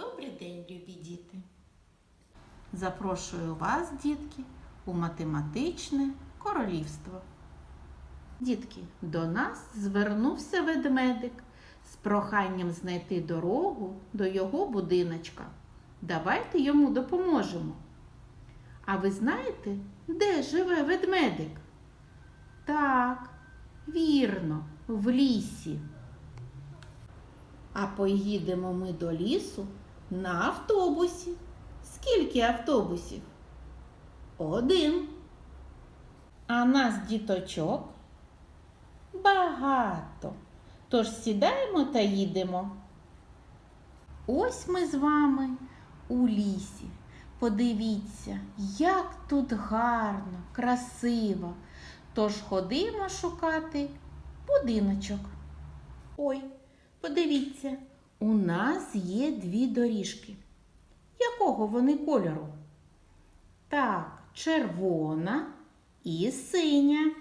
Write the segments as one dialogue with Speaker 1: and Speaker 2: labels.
Speaker 1: Добрий день, любі діти! Запрошую вас, дітки, у математичне королівство. Дітки, до нас звернувся ведмедик з проханням знайти дорогу до його будиночка. Давайте йому допоможемо. А ви знаєте, де живе ведмедик? Так, вірно, в лісі. А поїдемо ми до лісу на автобусі. Скільки автобусів? Один. А нас діточок багато. Тож сідаємо та їдемо. Ось ми з вами у лісі. Подивіться, як тут гарно, красиво. Тож ходимо шукати будиночок. Ой, подивіться, у нас є дві доріжки. Якого вони кольору? Так, червона і синя.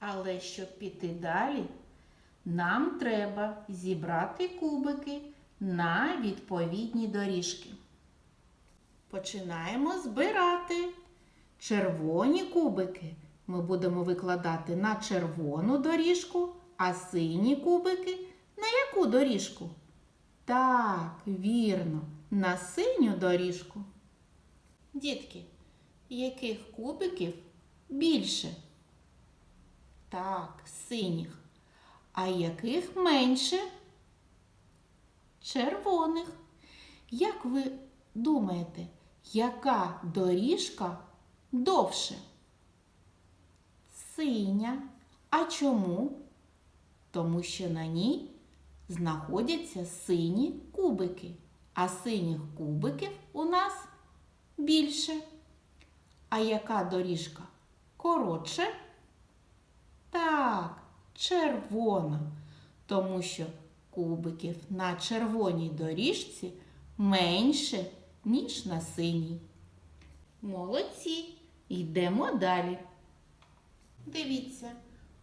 Speaker 1: Але щоб піти далі, нам треба зібрати кубики на відповідні доріжки. Починаємо збирати. Червоні кубики ми будемо викладати на червону доріжку, а сині кубики на яку доріжку? Так, вірно, на синю доріжку. Дітки, яких кубиків більше? Так, синіх. А яких менше? Червоних. Як ви думаєте, яка доріжка довше? Синя. А чому? Тому що на ній знаходяться сині кубики, а синіх кубиків у нас більше. А яка доріжка коротше? Так, червона, тому що кубиків на червоній доріжці менше, ніж на синій. Молодці, йдемо далі. Дивіться,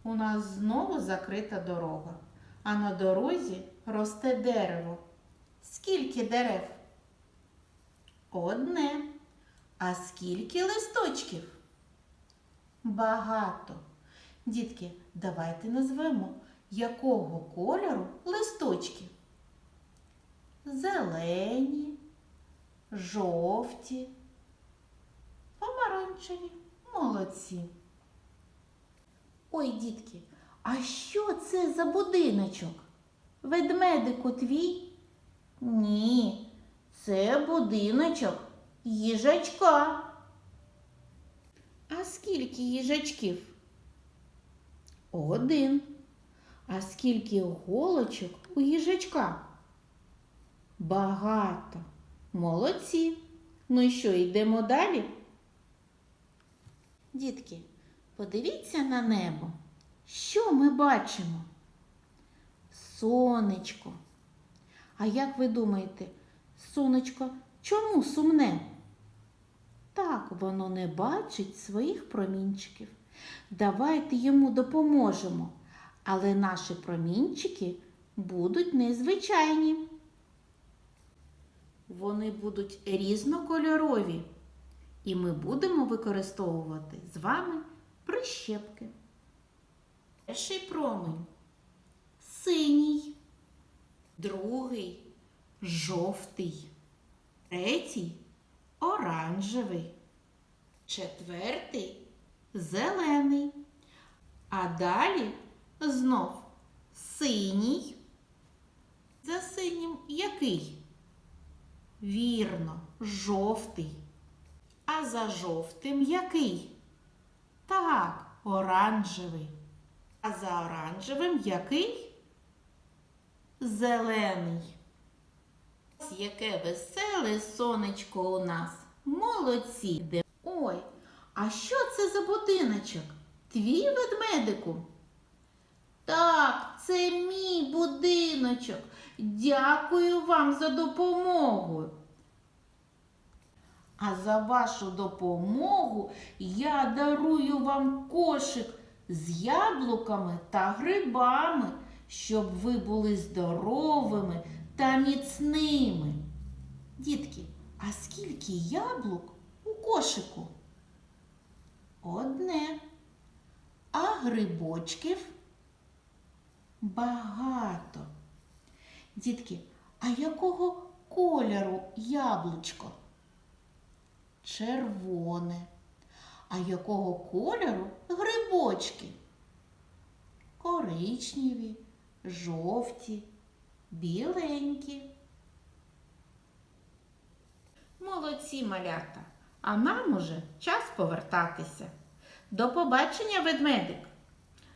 Speaker 1: у нас знову закрита дорога, а на дорозі росте дерево. Скільки дерев? Одне. А скільки листочків? Багато. Дітки, давайте назвемо, якого кольору листочки. Зелені, жовті, помаранчеві, молодці. Ой, дітки, а що це за будиночок? Ведмедику твій? Ні, це будиночок їжачка. А скільки їжачків? Один. А скільки голочок у їжачка? Багато. Молодці. Ну і що, йдемо далі? Дітки, подивіться на небо. Що ми бачимо? Сонечко. А як ви думаєте, сонечко чому сумне? Так, воно не бачить своїх промінчиків. Давайте йому допоможемо, але наші промінчики будуть незвичайні. Вони будуть різнокольорові, і ми будемо використовувати з вами прищепки. Перший промень синій, другий жовтий, третій оранжевий, четвертий зелений. А далі знов синій. За синім який? Вірно, жовтий. А за жовтим який? Так, оранжевий. А за оранжевим який? Зелений. Яке веселе сонечко у нас. Молодці. Ой, а що це за будиночок? Твій ведмедику? Так, це мій будиночок. Дякую вам за допомогу. А за вашу допомогу я дарую вам кошик з яблуками та грибами, щоб ви були здоровими та міцними. Дітки, а Скільки яблук у кошику? Одне. А грибочків багато. Дітки, а якого кольору яблучко? Червоне. А якого кольору грибочки? Коричневі, жовті, біленькі. Молодці малята, а нам уже час повертатися. До побачення, ведмедик.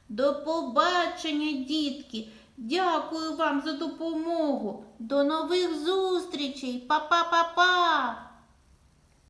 Speaker 1: До побачення, дітки. Дякую вам за допомогу. До нових зустрічей. Па-па-па-па.